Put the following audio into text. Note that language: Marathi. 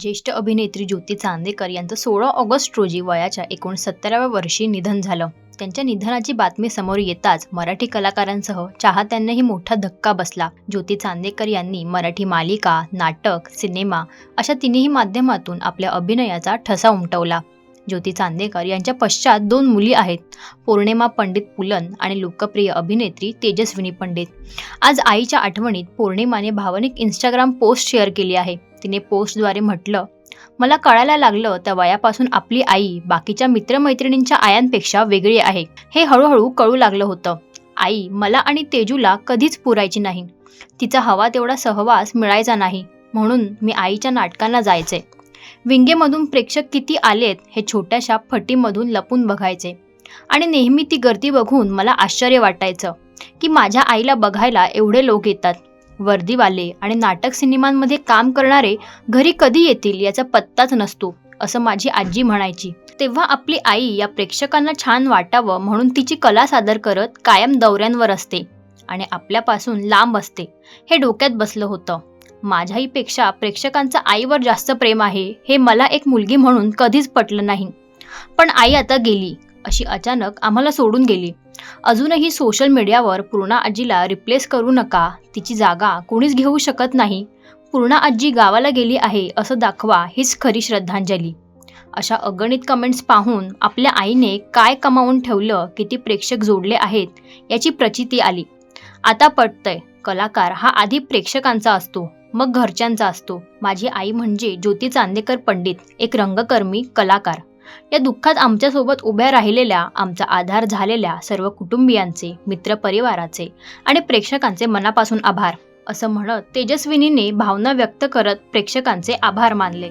ज्येष्ठ अभिनेत्री ज्योती चांदेकर यांचं सोळा ऑगस्ट रोजी वयाच्या एकोणसत्तराव्या वर्षी निधन झालं. त्यांच्या निधनाची बातमी समोर येताच मराठी कलाकारांसह चाहत्यांनाही मोठा धक्का बसला. ज्योती चांदेकर यांनी मराठी मालिका नाटक सिनेमा अशा तिन्ही माध्यमातून आपल्या अभिनयाचा ठसा उमटवला. ज्योती चांदेकर यांच्या पश्चात दोन मुली आहेत पौर्णिमा पंडित पुलन आणि लोकप्रिय अभिनेत्री तेजस्विनी पंडित. आज आईच्या आठवणीत पौर्णिमाने भावनिक इंस्टाग्राम पोस्ट शेअर केली आहे. तिने पोस्टद्वारे म्हटलं. मला कळायला लागलं त्या वयापासून आपली आई बाकीच्या मित्रमैत्रिणींच्या आयांपेक्षा वेगळी आहे. हे हळूहळू कळू लागलं होतं. आई मला आणि तेजूला कधीच पुरायची नाही. तिचा हवा तेवढा सहवास मिळायचा नाही म्हणून मी आईच्या नाटकांना जायचे. विंगेमधून प्रेक्षक किती आलेत हे छोट्याशा फटीमधून लपून बघायचे. आणि नेहमी ती गर्दी बघून मला आश्चर्य वाटायचं की माझ्या आईला बघायला एवढे लोक येतात. वर्दीवाले आणि नाटक सिनेमांमध्ये काम करणारे घरी कधी येतील याचा पत्ताच नसतो असं माझी आजी म्हणायची. तेव्हा आपली आई या प्रेक्षकांना छान वाटावं म्हणून तिची कला सादर करत कायम दौऱ्यांवर असते आणि आपल्यापासून लांब असते हे डोक्यात बसलं होतं. माझ्याहीपेक्षा प्रेक्षकांचं आईवर जास्त प्रेम आहे हे मला एक मुलगी म्हणून कधीच पटलं नाही. पण आई आता गेली अशी अचानक आम्हाला सोडून गेली. अजूनही सोशल मीडियावर पूर्णा आजीला रिप्लेस करू नका. तिची जागा कोणीच घेऊ शकत नाही. पूर्णा आजी गावाला गेली आहे असं दाखवा हीच खरी श्रद्धांजली. अशा अगणित कमेंट्स पाहून आपल्या आईने काय कमावून ठेवलं किती प्रेक्षक जोडले आहेत याची प्रचिती आली. आता पटतंय कलाकार हा आधी प्रेक्षकांचा असतो मग घरच्यांचा असतो. माझी आई म्हणजे ज्योती चांदेकर पंडित एक रंगकर्मी कलाकार. या दुःखात आमच्यासोबत उभ्या राहिलेल्या आमचा आधार झालेल्या सर्व कुटुंबियांचे मित्रपरिवाराचे आणि प्रेक्षकांचे मनापासून आभार. असं म्हणत तेजस्विनीने भावना व्यक्त करत प्रेक्षकांचे आभार मानले.